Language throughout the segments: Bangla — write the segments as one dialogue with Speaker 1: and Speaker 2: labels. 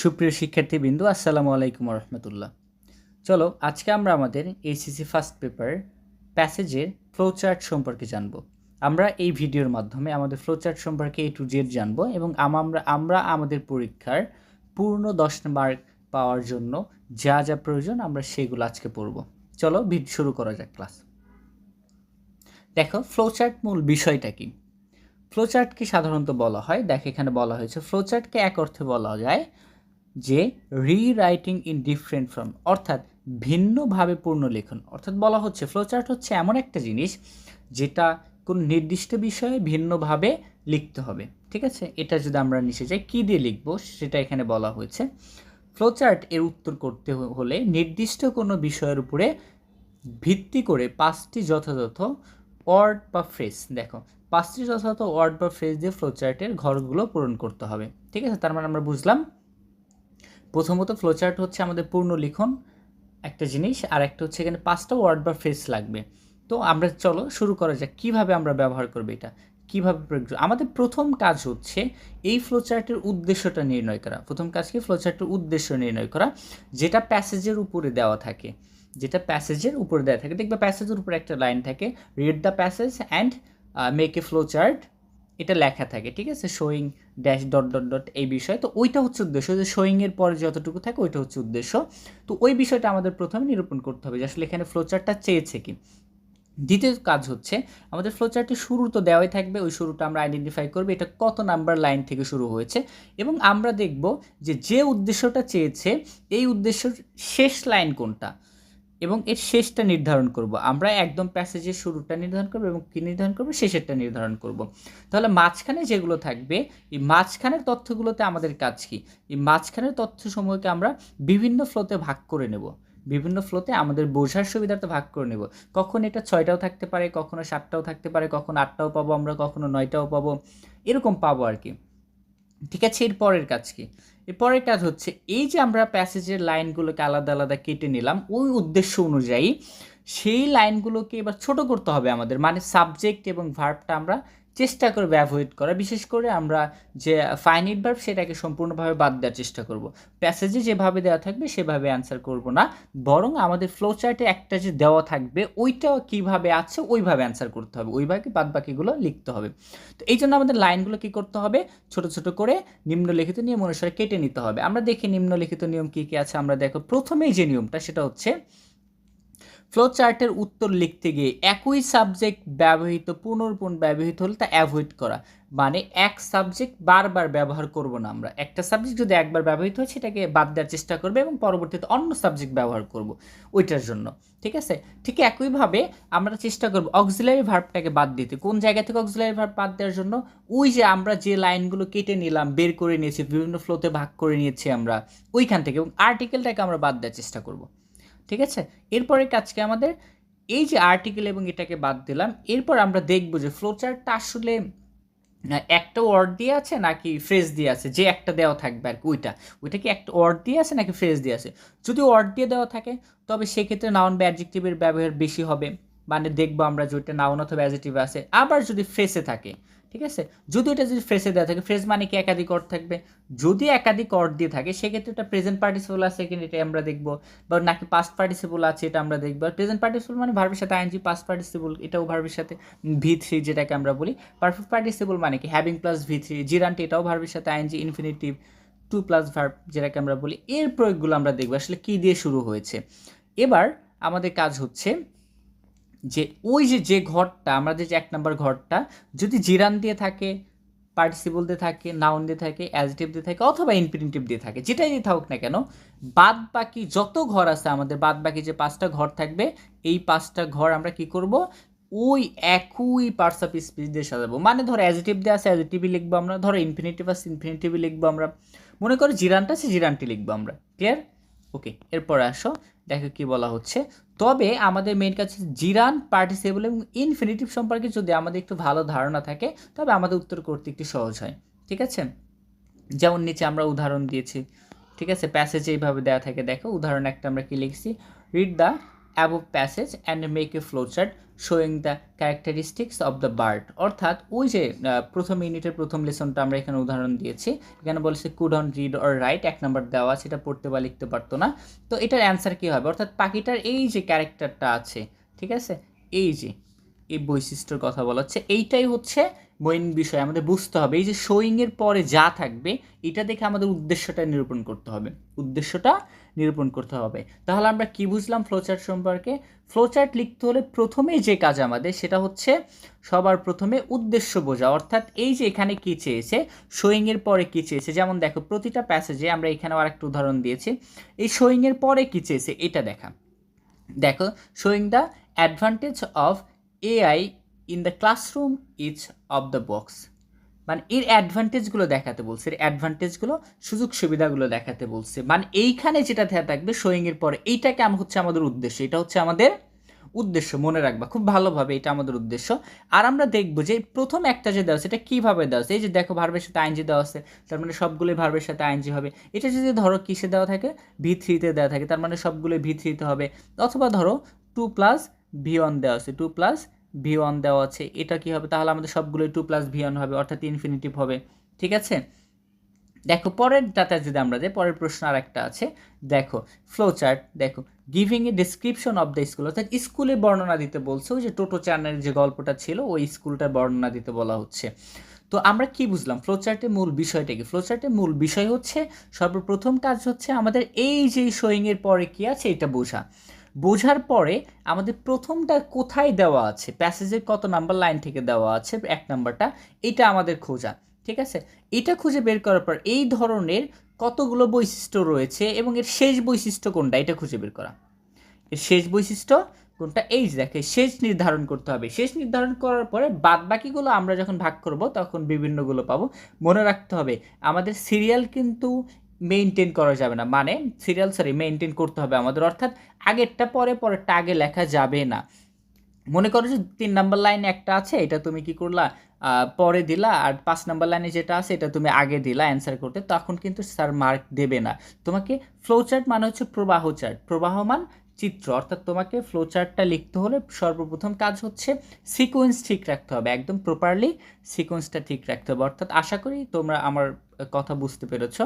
Speaker 1: সুপ্রিয় শিক্ষার্থীবৃন্দু, আসসালামু আলাইকুম রহমতুল্লাহ চলো, আজকে আমরা আমাদের এইচএসসি ফার্স্ট পেপার প্যাসেজের ফ্লোচার্ট সম্পর্কে জানব। আমরা এই ভিডিওর মাধ্যমে আমাদের ফ্লোচার্ট সম্পর্কে এ টু জেড জানব এবং আমরা আমরা আমাদের পরীক্ষার পূর্ণ দশ মার্ক পাওয়ার জন্য যা যা প্রয়োজন আমরা সেগুলো আজকে পড়ব। চলো ভিড শুরু করা যাক ক্লাস দেখো ফ্লোচার্ট মূল বিষয়টা কি? ফ্লোচার্টকে সাধারণত বলা হয়, দেখ এখানে বলা হয়েছে ফ্লোচার্টকে এক অর্থে বলা যায় যে রিরাইটিং ইন ডিফারেন্ট ফর্ম অর্থাৎ ভিন্নভাবে পূর্ণ লেখন। অর্থাৎ বলা হচ্ছে ফ্লোচার্ট হচ্ছে এমন একটা জিনিস যেটা কোন নির্দিষ্ট বিষয়ে ভিন্নভাবে লিখতে হবে। ঠিক আছে? এটা যদি আমরা নিচে যাই, কী দিয়ে লিখব সেটা এখানে বলা হয়েছে। ফ্লোচার্ট এর উত্তর করতে হলে নির্দিষ্ট কোনো বিষয়ের উপরে ভিত্তি করে পাঁচটি যথাযথ ওয়ার্ড বা ফ্রেজ দেখো, পাঁচটি যথাযথ ওয়ার্ড বা ফ্রেজ দিয়ে ফ্লোচার্টের ঘরগুলো পূরণ করতে হবে। ঠিক আছে? তার মানে আমরা বুঝলাম প্রথমত ফ্লোচার্ট হচ্ছে আমাদের পূর্ণ লিখন, একটা জিনিস, আর একটা হচ্ছে এখানে পাঁচটা ওয়ার্ড বা ফ্রেজ লাগবে। তো আমরা চলো শুরু করা যাক, কীভাবে আমরা ব্যবহার করব এটা? কীভাবে প্রয়োগ আমাদের প্রথম কাজ হচ্ছে এই ফ্লোচার্টের উদ্দেশ্যটা নির্ণয় করা। প্রথম কাজ কি? ফ্লোচার্টের উদ্দেশ্য নির্ণয় করা, যেটা প্যাসেজের উপরে দেওয়া থাকে। যেটা প্যাসেজের উপরে দেওয়া থাকে। দেখবে প্যাসেজের উপরে একটা লাইন থাকে read the passage and make a flow chart এটা লেখা থাকে, ঠিক আছে? Showing dash dot dot dot এই বিষয়। তো ওইটা হচ্ছে উদ্দেশ্য, যে শোয়িংয়ের পরে যতটুকু থাকে ওইটা হচ্ছে উদ্দেশ্য। তো ওই বিষয়টা আমাদের প্রথমে নিরূপণ করতে হবে, যে আসলে এখানে ফ্লোচার্টটা চেয়েছে কি। দ্বিতীয় কাজ হচ্ছে, আমাদের ফ্লোচার্টের শুরু তো দেওয়াই থাকবে, ওই শুরুটা আমরা আইডেন্টিফাই করব, এটা কত নাম্বার লাইন থেকে শুরু হয়েছে। এবং আমরা দেখব যে যে উদ্দেশ্যটা চেয়েছে, এই উদ্দেশ্যর শেষ লাইন কোনটা। এবং এর শেষটা নির্ধারণ করব। আমরা একদম প্যাসেজের শুরুটা নির্ধারণ করব এবং কি নির্ধারণ করব? শেষেরটা নির্ধারণ করব। তাহলে মাঝখানে যেগুলো থাকবে, এই মাঝখানের তথ্যগুলোতে আমাদের কাজ কি? এই মাঝখানের তথ্যসমূহকে আমরা বিভিন্ন ফ্লোতে ভাগ করে নেব। বিভিন্ন ফ্লোতে আমাদের বোঝার সুবিধার্থে ভাগ করে নেব। কখন এটা ছয়টাও থাকতে পারে, কখনো সাতটাও থাকতে পারে, কখনো আটটাও পাবো আমরা, কখনো নয়টাও পাবো, এরকম পাবো আর কি। ঠিক আছে, এর পরের কাজ কি? এর পরের কাজ হচ্ছে, এই যে আমরা প্যাসেজের লাইনগুলোকে আলাদা আলাদা কেটে নিলাম, ওই উদ্দেশ্য অনুযায়ী সেই লাইনগুলোকে এবার ছোট করতে হবে আমাদের। মানে সাবজেক্ট এবং ভার্বটা আমরা চেষ্টা করব অ্যাভয়েড করা। বিশেষ করে আমরা যে ফাইনিট ভার্ব সেটাকে সম্পূর্ণভাবে বাদ দেওয়ার চেষ্টা করব। প্যাসেজে যেভাবে দেওয়া থাকবে, সেভাবে অ্যান্সার করব না। বরং আমাদের ফ্লো চার্টে একটা যে দেওয়া থাকবে, ওইটাও কীভাবে আছে, ওইভাবে অ্যান্সার করতে হবে। ওইভাবে বাদ বাকিগুলো লিখতে হবে। তো এই জন্য আমাদের লাইনগুলো কি করতে হবে? ছোট ছোট করে নিম্নলিখিত নিয়ম অনুসারে কেটে নিতে হবে। আমরা দেখি নিম্নলিখিত নিয়ম কী কী আছে? আমরা দেখো প্রথমেই যে নিয়মটা, সেটা হচ্ছে ফ্লো চার্টের উত্তর লিখতে গিয়ে একই সাবজেক্ট ব্যবহৃত, পুনর্পুন ব্যবহৃত হলে তা অ্যাভয়েড করা। মানে এক সাবজেক্ট বারবার ব্যবহার করব না আমরা। একটা সাবজেক্ট যদি একবার ব্যবহৃত হয়, সেটাকে বাদ দেওয়ার চেষ্টা করবে এবং পরবর্তীতে অন্য সাবজেক্ট ব্যবহার করব ওইটার জন্য। ঠিক আছে? ঠিক একইভাবে আমরা চেষ্টা করব অক্সিলারি ভার্বটাকে বাদ দিতে। কোন জায়গা থেকে অক্সিলারি ভার্ব বাদ দেওয়ার জন্য? ওই যে আমরা যে লাইনগুলো কেটে নিলাম, বের করে নিয়েছি, বিভিন্ন ফ্লোতে ভাগ করে নিয়েছি আমরা, ওইখান থেকে। এবং আর্টিকেলটাকে আমরা বাদ দেওয়ার চেষ্টা করব। ঠিক আছে? এরপরে কাজকে আমাদের এই যে আর্টিকেল এবং এটাকে বাদ দিলাম, এরপর আমরা দেখব যে ফ্লোচার্টটা আসলে একটা ওয়ার্ড দিয়ে আছে নাকি ফ্রেজ দিয়ে আছে? যে একটা দেওয়া থাকবে আর কি, ওইটা। ওইটা কি একটা ওয়ার্ড দিয়ে আছে নাকি ফ্রেজ দিয়ে আছে? যদি ওয়ার্ড দিয়ে দেওয়া থাকে, তবে সেক্ষেত্রে নাউন বা অ্যাডজেক্টিভের ব্যবহার বেশি হবে। মানে দেখব আমরা যে ওইটা নাউন অথবা অ্যাডজেক্টিভ আছে। আবার যদি ফ্রেসে থাকে, ঠিক আছে? যদি ওটা যদি ফ্রেসে দেওয়া থাকে ফ্রেজ মানে কি একাধিক অর্থ থাকবে? যদি একাধিক অর্থ দিয়ে থাকে, সেক্ষেত্রে এটা প্রেজেন্ট পার্টিসিপল আছে কিনা এটা আমরা দেখব। বা নাকি পাস্ট পার্টিসিপল আছে এটা আমরা দেখব। আর প্রেজেন্ট পার্টিসিপল মানে ভার্বের সাথে আইনজি পাস্ট পার্টিসিপল এটাও ভার্বের সাথে ভি থ্রি যেটাকে আমরা বলি। পারফেক্ট পার্টিসিপল মানে কি? Having plus V three gerund এটাও ভার্বের সাথে ing infinitive to plus verb যেটাকে আমরা বলি। এর প্রয়োগগুলো আমরা দেখব। আসলে কী দিয়ে শুরু হয়েছে? এবার আমাদের কাজ হচ্ছে যে ওই যে যে ঘরটা আমাদের যে এক নম্বর ঘরটা, যদি জিরান দিয়ে থাকে পার্টিসিপল দিয়ে থাকে নাউন দিয়ে থাকে অ্যাজিটিভ দিয়ে থাকে, অথবা ইনফিনিটিভ দিয়ে থাকে, যেটাই দিয়ে থাকুক না কেন বাদ বাকি যত ঘর আছে আমাদের বাদ বাকি যে পাঁচটা ঘর থাকবে, এই পাঁচটা ঘর আমরা কি করব? ওই একই পার্টস অফ স্পিচ দিয়ে সাজাবো। মানে ধরো অ্যাজিটিভ দিয়ে আছে অ্যাজিটিভই লিখব আমরা, ধরো ইনফিনিটিভ আছে ইনফিনিটিভই লিখব আমরা। মনে করো জিরানটা আছে, জিরানটি লিখব আমরা। ক্লিয়ার ওকে, এরপর আসো, দেখো কি বলা হচ্ছে। তবে আমাদের মেন কাছে জিরান পার্টিসিপল এবং ইনফিনিটিভ সম্পর্কে যদি আমাদের একটু ভালো ধারণা থাকে, তবে আমাদের উত্তর করতে একটু সহজ হয়, ঠিক আছে? যেমন নিচে আমরা উদাহরণ দিয়েছি, ঠিক আছে? প্যাসেজ এইভাবে দেওয়া থাকে, দেখো, উদাহরণ একটা আমরা কি লিখছি? Read the passage and make a flow chart showing the characteristics of the bird অর্থাৎ ওই যে প্রথম ইউনিটের প্রথম লেসনটা আমরা এখানে উদাহরণ দিয়েছি। এখানে বলেছে could on read or write এক নাম্বার দেওয়া এটা পড়তে বা লিখতে পারতো না। তো এটার অ্যান্সার কী হবে? অর্থাৎ পাখিটার এই যে ক্যারেক্টারটা আছে, ঠিক আছে? এই যে, এই বৈশিষ্ট্যর কথা বলা হচ্ছে। এইটাই হচ্ছে মেইন বিষয়। আমাদের বুঝতে হবে, এই যে শোয়িংয়ের পরে যা থাকবে, এটা দেখে আমাদের উদ্দেশ্যটা নিরূপণ করতে হবে। উদ্দেশ্যটা নিরূপণ করতে হবে। তাহলে আমরা কি বুঝলাম ফ্লোচার্ট সম্পর্কে? ফ্লোচার্ট লিখতে হলে প্রথমেই যে কাজ আমাদের সেটা হচ্ছে সবার প্রথমে উদ্দেশ্য বোঝা। অর্থাৎ এই যে এখানে কী চেয়েছে শোয়িংয়ের পরে কী চেয়েছে, যেমন দেখো প্রতিটা প্যাসেজে আমরা এখানেও আরেকটা উদাহরণ দিয়েছি। এই শোয়িংয়ের পরে কী চেয়েছে এটা দেখা। দেখো showing the advantage of AI in the classroom each of the box মানে এর অ্যাডভান্টেজগুলো দেখাতে বলছে, এর অ্যাডভান্টেজগুলো সুযোগ সুবিধাগুলো দেখাতে বলছে। মানে এইখানে যেটা দেয়া থাকবে শোয়িংয়ের পরে এইটাকে হচ্ছে আমাদের উদ্দেশ্য, এটা হচ্ছে আমাদের উদ্দেশ্য, মনে রাখবা, খুব ভালোভাবে এটা আমাদের উদ্দেশ্য। আর আমরা দেখব যে প্রথম একটা যে দেওয়া আছে, এটা কীভাবে দেওয়া আছে? এই যে দেখো ভার্বের সাথে আইনজি দেওয়া আছে, তার মানে সবগুলোই ভার্বের সাথে আইনজি হবে। এটা যদি ধরো কিসে দেওয়া থাকে? ভি থ্রিতে দেওয়া থাকে, তার মানে সবগুলোই ভি থ্রিতে হবে। অথবা ধরো টু প্লাস ভি ওয়ান দেওয়া আছে টু প্লাস ভি দেওয়া আছে, এটা কি হবে? তাহলে আমাদের সবগুলোই টু প্লাস ভি হবে, অর্থাৎ ইনফিনিটিভ হবে, ঠিক আছে? দেখো পরের ডাটা যদি আমরা যাই, পরের প্রশ্ন আর একটা আছে, দেখো ফ্লো চার্ট দেখো giving a description of the school অর্থাৎ স্কুলের বর্ণনা দিতে বলছে, ওই যে টোটো চানের যে গল্পটা ছিল, ওই স্কুলটার বর্ণনা দিতে বলা হচ্ছে। তো আমরা কি বুঝলাম? ফ্লোচার্টের মূল বিষয়টা কি? ফ্লোচার্টের মূল বিষয় হচ্ছে, সর্বপ্রথম কাজ হচ্ছে আমাদের এই যে শোয়িংয়ের পরে কি আছে, এটা বোঝা। বোঝার পরে আমাদের প্রথমটা কোথায় দেওয়া আছে? প্যাসেজের কত নাম্বার লাইন থেকে দেওয়া আছে? এক নাম্বারটা। এটা আমাদের খোঁজা, ঠিক আছে? এটা খুঁজে বের করার পর এই ধরনের কতগুলো বৈশিষ্ট্য রয়েছে এবং এর শেষ বৈশিষ্ট্য কোনটা? এটা খুঁজে বের করা। এর শেষ বৈশিষ্ট্য কোনটা? এই দেখে শেষ নির্ধারণ করতে হবে। শেষ নির্ধারণ করার পরে বাদ বাকিগুলো আমরা যখন ভাগ করব, তখন বিভিন্নগুলো পাবো। মনে রাখতে হবে, আমাদের সিরিয়াল কিন্তু মেনটেন করা যাবে না। মানে সিরিয়াল সরি মেনটেন করতে হবে আমাদের। অর্থাৎ আগেরটা পরে পরেরটা আগে লেখা যাবে না। মনে করো যে তিন নাম্বার লাইন একটা আছে, এটা তুমি কি করলা পরে দিলা, আর পাঁচ নাম্বার লাইনে যেটা আছে, এটা তুমি আগে দিলা অ্যান্সার করতে, তখন কিন্তু স্যার মার্ক দেবে না। তোমাকে ফ্লো চার্ট মানে হচ্ছে প্রবাহ চার্ট প্রবাহমান চিত্র। অর্থাৎ তোমাকে ফ্লো চার্টটা লিখতে হলে সর্বপ্রথম কাজ হচ্ছে সিকোয়েন্স ঠিক রাখতে হবে। একদম প্রপারলি সিকোয়েন্সটা ঠিক রাখতে হবে। অর্থাৎ আশা করি তোমরা আমার কথা বুঝতে পেরেছ।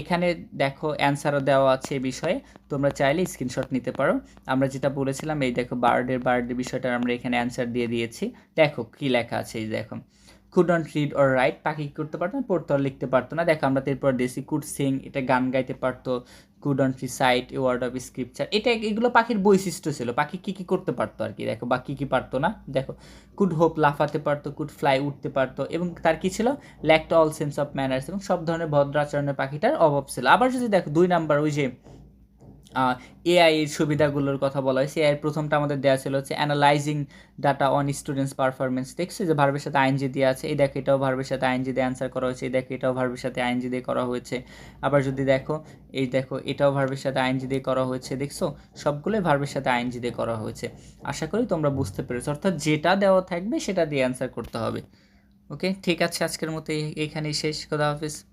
Speaker 1: এখানে দেখো অ্যান্সারও দেওয়া আছে এ বিষয়ে। তোমরা চাইলে স্ক্রিনশট নিতে পারো। আমরা যেটা বলেছিলাম, এই দেখো বার্ডের বার্ডের বিষয়টা আমরা এখানে অ্যান্সার দিয়ে দিয়েছি। দেখো কি লেখা আছে এই দেখো। Could not read or write পাখি করতে পারতো না, পড়তে আর লিখতে পারতো না। দেখো আমরা তো এরপর দেশি কুড সিং এটা গান গাইতে পারতো। Couldn't recite a word of scripture এটা এগুলো পাখির বৈশিষ্ট্য ছিল। পাখি কী কী করতে পারতো আর কি? দেখো, বা কী কী পারতো না? দেখো কুড হোপ লাফাতে পারতো কুড ফ্লাই উঠতে পারতো এবং তার কী ছিল? Lacked all sense of manners এবং সব ধরনের ভদ্র আচরণের পাখিটার অভাব ছিল। আবার যদি দেখো, দুই নাম্বার ওই যে এআই এর সুবিধাগুলোর কথা বলা হয়েছে। এআই প্রথমটা আমাদের দেওয়া ছিল হচ্ছে analysing data on students performance দেখছ যে ভার্বের সাথে আইনজি দিয়ে আছে, এই দেখো এটাও ভার্বের সাথে আইনজি দিয়ে অ্যান্সার করা হয়েছে, এই দেখো এটাও ভার্বের সাথে আইনজি দিয়ে করা হয়েছে। আবার যদি দেখো, এই দেখো এটাও ভার্বের সাথে আইনজি দিয়ে করা হয়েছে, দেখছ? সবগুলোই ভার্বের সাথে আইনজি দিয়ে করা হয়েছে। আশা করি তোমরা বুঝতে পেরেছ। অর্থাৎ যেটা দেওয়া থাকবে সেটা দিয়ে অ্যান্সার করতে হবে। ওকে ঠিক আছে, আজকের মতো এই- এইখানেই শেষ। খোদা হাফিজ।